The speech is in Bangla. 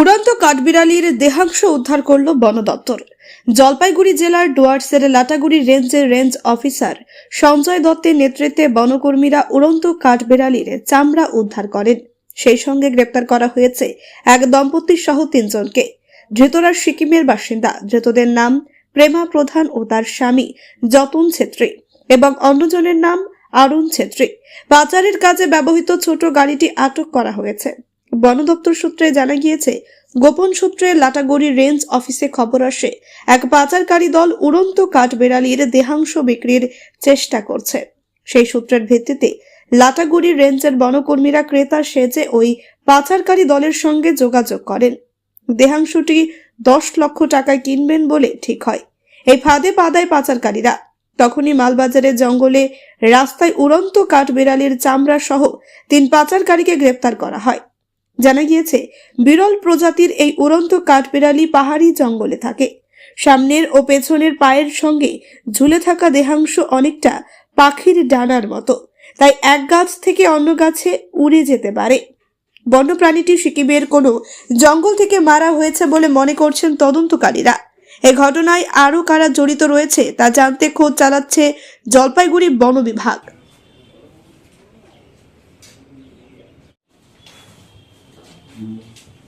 উড়ন্ত কাঠবিড়ালির দেহাংশ উদ্ধার করল বন দপ্তর। জলপাইগুড়ি জেলার ডুয়ার্সের লাটাগুড়ি রেঞ্জের রেঞ্জ অফিসার সঞ্জয় দত্তের নেতৃত্বে বনকর্মীরা উড়ন্ত কাঠবিড়ালির চামড়া উদ্ধার করেন। সেই সঙ্গে গ্রেপ্তার করা হয়েছে এক দম্পতির সহ তিনজনকে। ধৃতরা সিকিমের বাসিন্দা। ধৃতদের নাম প্রেমা প্রধান ও তার স্বামী যতন ছেত্রী এবং অন্যজনের নাম আরুণ ছেত্রী। পাচারের কাজে ব্যবহৃত ছোট গাড়িটি আটক করা হয়েছে। বন দপ্তর সূত্রে জানা গিয়েছে, গোপন সূত্রে লাটাগুড়ি রেঞ্জ অফিসে খবর আসে, এক পাচারকারী দল উড়ন্ত কাঠবেড়ালির দেহাংশ বিক্রির চেষ্টা করছে। সেই সূত্রের ভিত্তিতে লাটাগুড়ি রেঞ্জের বনকর্মীরা ক্রেতা সেজে ওই পাচারকারী দলের সঙ্গে যোগাযোগ করেন। দেহাংশটি দশ লক্ষ টাকায় কিনবেন বলে ঠিক হয়। এই ফাঁদে পাদায় পাচারকারীরা। তখনই মালবাজারের জঙ্গলে রাস্তায় উড়ন্ত কাঠ কাঠবেড়ালির চামড়া সহ তিন পাচারকারীকে গ্রেপ্তার করা হয়। জানা গিয়েছে, বিরল প্রজাতির এই উড়ন্ত কাঠবিড়ালি পাহাড়ি জঙ্গলে থাকে। সামনের ও পেছনের পায়ের সঙ্গে ঝুলে থাকা দেহাংশ অনেকটা পাখির ডানার মতো। তাই এক গাছ থেকে অন্য গাছে উড়ে যেতে পারে। বন্যপ্রাণীটি সিকিমের কোনো জঙ্গল থেকে মারা হয়েছে বলে মনে করছেন তদন্তকারীরা। এ ঘটনায় আরও কারা জড়িত রয়েছে তা জানতে খোঁজ চালাচ্ছে জলপাইগুড়ি বন বিভাগ। Mm-hmm.